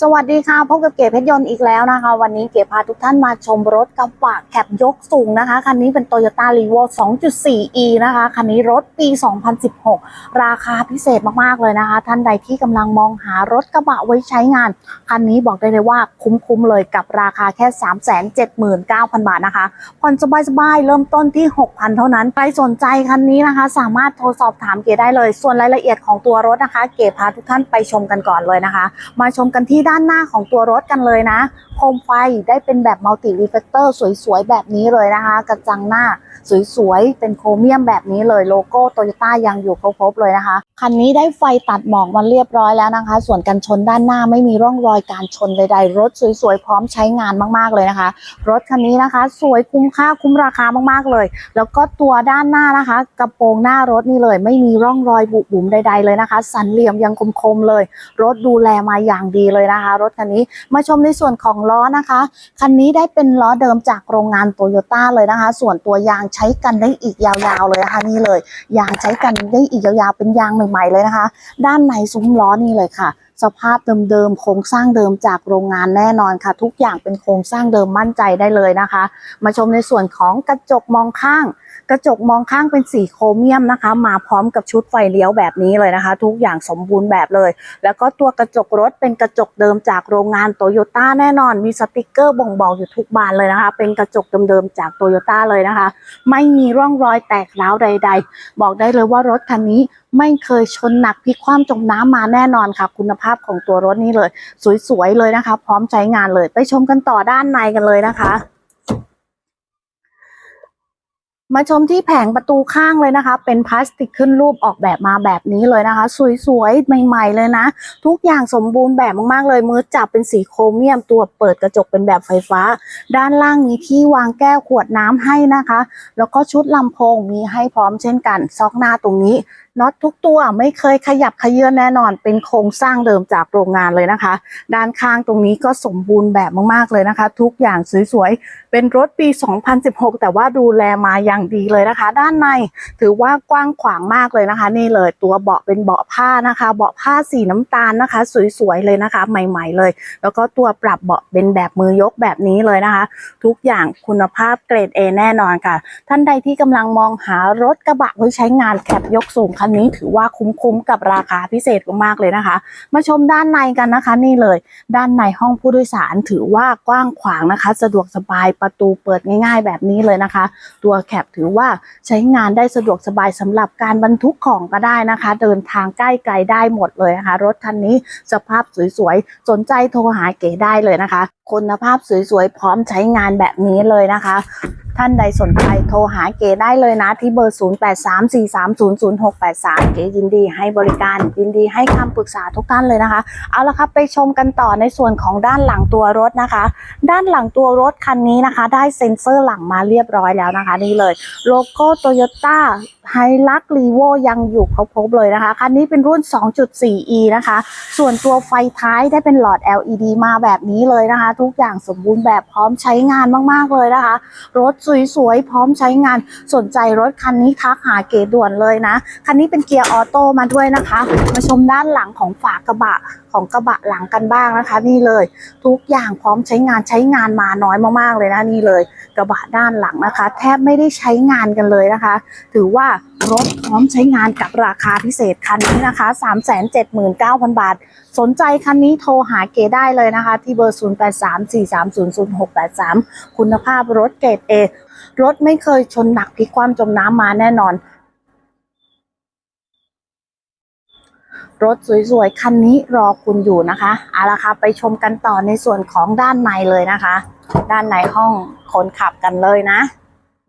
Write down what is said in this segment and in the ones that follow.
สวัสดีค่ะพบกับเก๋เพชรยนต์อีกแล้วนะคะ วันนี้เก๋พาทุกท่านมาชมรถกระบะแคปยกสูงนะคะ คันนี้เป็น Toyota r e v o 2.4e นะคะ คันนี้รถปี 2016 ราคาพิเศษมาก ๆ เลยนะคะ ท่านใดที่กำลังมองหารถกระบะไว้ใช้งาน คันนี้บอกได้เลยว่าคุ้ม ๆ เลยกับราคาแค่ 379,000 บาทนะคะผ่อนสบาย ๆ เริ่มต้นที่ 6,000 เท่านั้น ใครสนใจคันนี้นะคะ สามารถโทรสอบถามเก๋ได้เลย ส่วนรายละเอียดของตัวรถนะคะ เก๋พาทุกท่านไปชมกันก่อนเลยนะคะ มาชมกันที่ด้านหน้าของตัวรถกันเลยนะ โคมไฟได้เป็นแบบมัลติรีเฟกเตอร์สวยๆ แบบนี้เลยนะคะ กระจังหน้าสวยๆ เป็นโครเมียมแบบนี้เลยโลโก้โตโยต้ายังอยู่ครบๆเลยนะคะ คันนี้ได้ไฟตัดหมอกมาเรียบร้อยแล้วนะคะ ส่วนกันชนด้านหน้าไม่มีร่องรอยการชนใดๆ รถสวยๆ พร้อมใช้งานมากๆเลยนะคะ รถคันนี้นะคะ สวยคุ้มค่าคุ้มราคามากๆเลย แล้วก็ตัวด้านหน้านะคะ กระโปรงหน้ารถนี่เลย ไม่มีร่องรอยบุบุ๋มใด ๆ เลยนะคะ สันเหลี่ยมยังคมๆเลย รถดูแลมาอย่างดีเลยนะคะ รถคันนี้มาชมในส่วนของล้อนะคะคันนี้ได้เป็นล้อเดิมจากโรงงานโตโยต้าเลยนะคะ ส่วนตัวยางใช้กันได้อีกยาวๆเลยนะคะนี่เลยยางใช้กันได้อีกยาวๆเป็นยางใหม่ๆเลยนะคะ ด้านในซุ้มล้อนี่เลยค่ะ สภาพเดิมๆโครงสร้างเดิมจากโรงงานแน่นอนค่ะ ทุกอย่างเป็นโครงสร้างเดิมมั่นใจได้เลยนะคะ มาชมในส่วนของกระจกมองข้าง กระจกมองข้างเป็นสีโครเมียมนะคะ มาพร้อมกับชุดไฟเลี้ยวแบบนี้เลยนะคะ ทุกอย่างสมบูรณ์แบบเลย แล้วก็ตัวกระจกรถเป็นกระจกเดิมจากโรงงานโตโยต้าแน่นอน มีสติกเกอร์บ่งบอกอยู่ทุกบานเลยนะคะ เป็นกระจกเดิมๆจากโตโยต้าเลยนะคะ ไม่มีร่องรอยแตกร้าวใด ๆ บอกได้เลยว่ารถคันนี้ไม่เคยชนหนักพลิกคว่ำจมน้ำมาแน่นอนค่ะคุณภาพของตัวรถนี้เลย สวยๆเลยนะคะ พร้อมใช้งานเลยไปชมกันต่อด้านในกันเลยนะคะ มาชมที่แผงประตูข้างเลยนะคะ เป็นพลาสติกขึ้นรูปออกแบบมาแบบนี้เลยนะคะ สวยๆ ใหม่ๆ เลยนะ ทุกอย่างสมบูรณ์แบบมากๆ เลย มือจับเป็นสีโครเมียม ตัวเปิดกระจกเป็นแบบไฟฟ้า ด้านล่างมีที่วางแก้วขวดน้ำให้นะคะ แล้วก็ชุดลำโพงมีให้พร้อมเช่นกัน ซอกหน้าตรงนี้น็อตทุกตัวไม่เคยขยับขยื่นแน่นอน เป็นโครงสร้างเดิมจากโรงงานเลยนะคะ ด้านข้างตรงนี้ก็สมบูรณ์แบบมากๆเลยนะคะ ทุกอย่างสวยๆ เป็นรถปี 2016 แต่ว่าดูแลมายังอย่างดีเลยนะคะ ด้านในถือว่ากว้างขวางมากเลยนะคะ นี่เลยตัวเบาะเป็นเบาะผ้านะคะ เบาะผ้าสีน้ำตาลนะคะ สวยๆเลยนะคะ ใหม่ ๆ เลย แล้วก็ตัวปรับเบาะเป็นแบบมือยกแบบนี้เลยนะคะ ทุกอย่างคุณภาพเกรด A แน่นอนค่ะ ท่านใดที่กำลังมองหารถกระบะไว้ใช้งานแคปยกสูงคันนี้ถือว่าคุ้มๆกับราคาพิเศษมากๆเลยนะคะ มาชมด้านในกันนะคะ นี่เลย ด้านในห้องผู้โดยสารถือว่ากว้างขวางนะคะ สะดวกสบายประตูเปิดง่าย ๆ แบบนี้เลยนะคะ ตัวแคปถือว่าใช้งานได้สะดวกสบายสำหรับการบรรทุกของก็ได้นะคะ เดินทางใกล้ไกลได้หมดเลยนะคะ รถคันนี้สภาพสวยๆ สนใจโทรหาเก๋ได้เลยนะคะ คุณภาพสวยๆ พร้อมใช้งานแบบนี้เลยนะคะ ท่านใดสนใจโทรหาเก๋ได้เลยนะที่เบอร์ 0834300683 เก๋ยินดีให้บริการ ยินดีให้คำปรึกษาทุกท่านเลยนะคะ เอาละครับไปชมกันต่อในส่วนของด้านหลังตัวรถนะคะ ด้านหลังตัวรถคันนี้นะคะ ได้เซ็นเซอร์หลังมาเรียบร้อยแล้วนะคะ นี่เลยโลโก้โตโยต้าไฮลักรีโวยังอยู่ครบๆเลยนะคะ คันนี้เป็นรุ่น 2.4e นะคะ ส่วนตัวไฟท้ายได้เป็นหลอด LED มาแบบนี้เลยนะคะ ทุกอย่างสมบูรณ์แบบพร้อมใช้งานมากๆเลยนะคะ รถสวยๆ พร้อมใช้งานสนใจรถคันนี้ทักหาเก๋ด่วนเลยนะ คันนี้เป็นเกียร์ออโต้มาด้วยนะคะ มาชมด้านหลังของฝากระบะของกระบะหลังกันบ้างนะคะ นี่เลย ทุกอย่างพร้อมใช้งานใช้งานมาน้อยมากๆเลยนะนี่เลย กระบะด้านหลังนะคะ แทบไม่ได้ใช้งานกันเลยนะคะ ถือว่ารถพร้อมใช้งานกับราคาพิเศษคันนี้นะคะ 379,000 บาท สนใจคันนี้โทรหาเกได้เลยนะคะ ที่เบอร์ 0834300683 คุณภาพรถเกรด A รถไม่เคยชนหนักพลิกคว่ำจมน้ำมาแน่นอน รถสวยๆ คันนี้รอคุณอยู่นะคะเอาละค่ะไปชมกันต่อในส่วนของด้านในเลยนะคะ ด้านในห้องคนขับกันเลยนะ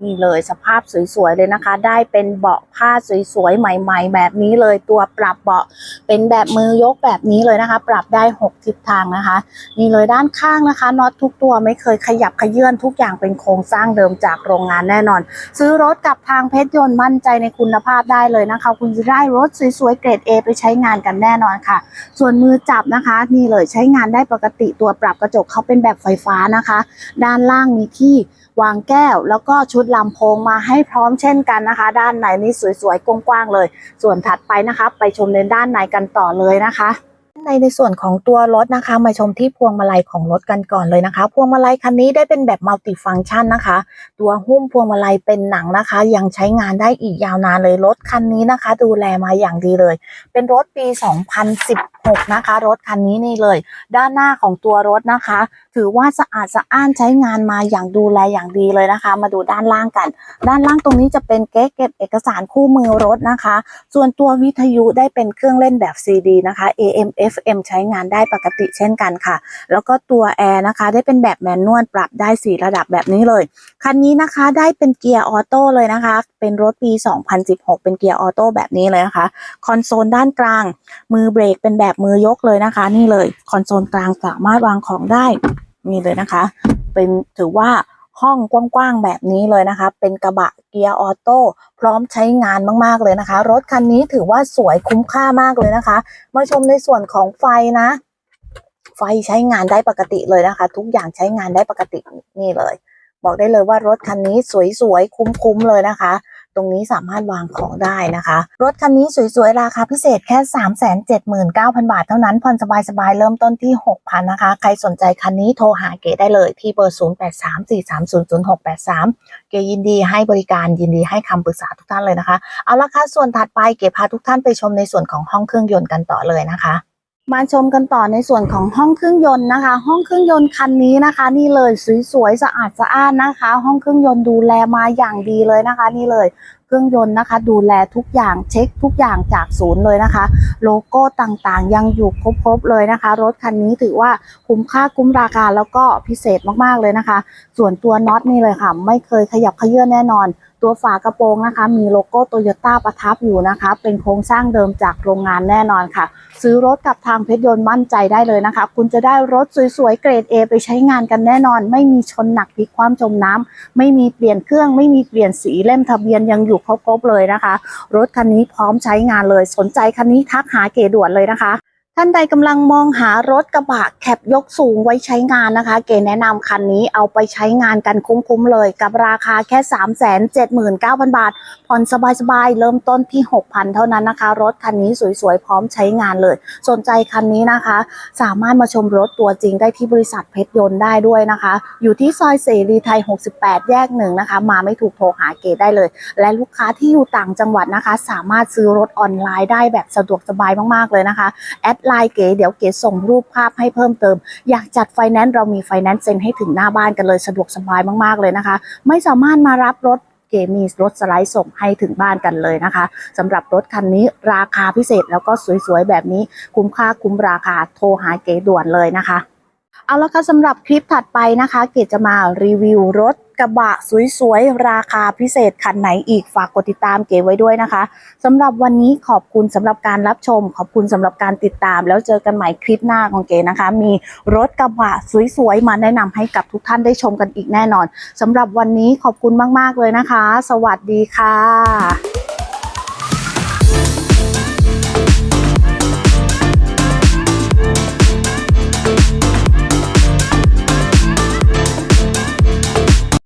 นี่เลยสภาพสวยๆเลยนะคะ ได้เป็นเบาะผ้าสวยๆใหม่ ๆ แบบนี้เลยตัวปรับเบาะเป็นแบบมือยกแบบนี้เลยนะคะ ปรับได้ 6 ทิศทางนะคะ นี่เลยด้านข้างนะคะน็อตทุกตัวไม่เคยขยับขยื่นทุกอย่างเป็นโครงสร้างเดิมจากโรงงานแน่นอน ซื้อรถกับทางเพชรยนต์มั่นใจในคุณภาพได้เลยนะคะ คุณจะได้รถสวยๆเกรด A ไปใช้งานกันแน่นอนค่ะ ส่วนมือจับนะคะ นี่เลยใช้งานได้ปกติตัวปรับกระจกเขาเป็นแบบไฟฟ้านะคะ ด้านล่างมีที่ วางแก้ว แล้วก็ชุดลำโพงมาให้พร้อมเช่นกันนะคะ ด้านในนี่สวยๆกว้างๆเลย ส่วนถัดไปนะคะ ไปชมในด้านในกันต่อเลยนะคะในในส่วนของตัวรถนะคะ มาชมที่พวงมาลัยของรถกันก่อนเลยนะคะ พวงมาลัยคันนี้ได้เป็นแบบมัลติฟัง c t ชันนะคะ ตัวหุ้มพวงมาลัยเป็นหนังนะคะ ยังใช้งานได้อีกยาวนานเลยรถคันนี้นะคะ ดูแลมาอย่างดีเลย เป็นรถปี 2016 นะคะ รถคันนี้นี่เลย ด้านหน้าของตัวรถนะคะ ถือว่าสะอาดสะอ้านใช้งานมาอย่างดูแลอย่างดีเลยนะคะ มาดูด้านล่างกัน ด้านล่างตรงนี้จะเป็นเก๊กเก็บเอกสารคู่มือรถนะคะ ส่วนตัววิทยุได้เป็นเครื่องเล่นแบบ CD นะคะ AM FM ใช้งานได้ปกติเช่นกันค่ะ แล้วก็ตัวแอร์นะคะ ได้เป็นแบบแมนนวลปรับได้ 4 ระดับแบบนี้เลย คันนี้นะคะได้เป็นเกียร์ออโต้เลยนะคะ เป็นรถปี 2016 เป็นเกียร์ออโต้แบบนี้เลยนะคะ คอนโซลด้านกลาง มือเบรกเป็นแบบมือยกเลยนะคะ นี่เลย คอนโซลกลางสามารถวางของได้ นี่เลยนะคะ เป็นถือว่าห้องกว้างๆแบบนี้เลยนะคะ เป็นกระบะเกียร์ออโต้พร้อมใช้งานมากๆเลยนะคะ รถคันนี้ถือว่าสวยคุ้มค่ามากเลยนะคะ มาชมในส่วนของไฟนะ ไฟใช้งานได้ปกติเลยนะคะ ทุกอย่างใช้งานได้ปกตินี่เลย บอกได้เลยว่ารถคันนี้สวยๆคุ้มๆเลยนะคะ ตรงนี้สามารถวางของได้นะคะ รถคันนี้สวยๆ ราคาพิเศษแค่ 379,000 บาทเท่านั้นผ่อนสบายๆ เริ่มต้นที่ 6,000 นะคะ ใครสนใจคันนี้โทรหาเก๋ได้เลยที่เบอร์ 0834300683 เก๋ยินดีให้บริการยินดีให้คำปรึกษาทุกท่านเลยนะคะ เอาละค่ะส่วนถัดไปเก๋พาทุกท่านไปชมในส่วนของห้องเครื่องยนต์กันต่อเลยนะคะ มาชมกันต่อในส่วนของห้องเครื่องยนต์นะคะ ห้องเครื่องยนต์คันนี้นะคะ นี่เลยสวยๆสะอาดสะอ้านนะคะ ห้องเครื่องยนต์ดูแลมาอย่างดีเลยนะคะ นี่เลยเครื่องยนต์นะคะ ดูแลทุกอย่างเช็คทุกอย่างจากศูนย์เลยนะคะ โลโก้ต่างๆ ยังอยู่ครบๆเลยนะคะ รถคันนี้ถือว่าคุ้มค่าคุ้มราคาแล้วก็พิเศษมากๆเลยนะคะ ส่วนตัวน็อตนี่เลยค่ะ ไม่เคยขยับขยื่นแน่นอน ตัวฝากระโปรงนะคะ มีโลโก้โตโยต้าประทับอยู่นะคะ เป็นโครงสร้างเดิมจากโรงงานแน่นอนค่ะ ซื้อรถกับทางเพชรยนต์มั่นใจได้เลยนะคะ คุณจะได้รถสวยๆเกรด A ไปใช้งานกันแน่นอน ไม่มีชนหนักพลิกความจมน้ำไม่มีเปลี่ยนเครื่อง ไม่มีเปลี่ยนสีเล่มทะเบียนยังอยู่ครบๆเลยนะคะ รถคันนี้พร้อมใช้งานเลย สนใจคันนี้ทักหาเกด่วนเลยนะคะ ท่านใดกำลังมองหารถกระบะแคปยกสูงไว้ใช้งานนะคะ เก๋แนะนำคันนี้เอาไปใช้งานกันคุ้มๆเลย กับราคาแค่ 379,000 บาท ผ่อนสบายๆ เริ่มต้นที่ 6,000 เท่านั้นนะคะ รถคันนี้สวยๆ พร้อมใช้งานเลย สนใจคันนี้นะคะ สามารถมาชมรถตัวจริงได้ที่บริษัทเพชรยนต์ได้ด้วยนะคะ อยู่ที่ซอยเสรีไทย 68 แยกหนึ่งนะคะ มาไม่ถูกโทรหาเก๋ได้เลย และลูกค้าที่อยู่ต่างจังหวัดนะคะ สามารถซื้อรถออนไลน์ได้แบบสะดวกสบายมากๆเลยนะคะแอดไลน์เก๋เดี๋ยวเก๋ส่งรูปภาพให้เพิ่มเติม อยากจัดไฟแนนซ์เรามีไฟแนนซ์เซ็นให้ถึงหน้าบ้านกันเลยสะดวกสบายมากๆเลยนะคะ ไม่สามารถมารับรถเก๋มีรถสไลด์ส่งให้ถึงบ้านกันเลยนะคะสำหรับรถคันนี้ราคาพิเศษแล้วก็สวยๆแบบนี้คุ้มค่าคุ้มราคาโทรหาเก๋ด่วนเลยนะคะ เอาละค่ะสำหรับคลิปถัดไปนะคะ เกดจะมารีวิวรถกระบะสวยๆ ราคาพิเศษคันไหนอีกฝากกดติดตามเก๋ไว้ด้วยนะคะสำหรับวันนี้ขอบคุณสำหรับการรับชม ขอบคุณสำหรับการติดตาม แล้วเจอกันใหม่คลิปหน้าของเก๋นะคะ มีรถกระบะสวยๆ มาแนะนำให้กับทุกท่านได้ชมกันอีกแน่นอนสำหรับวันนี้ขอบคุณมากๆเลยนะคะ สวัสดีค่ะ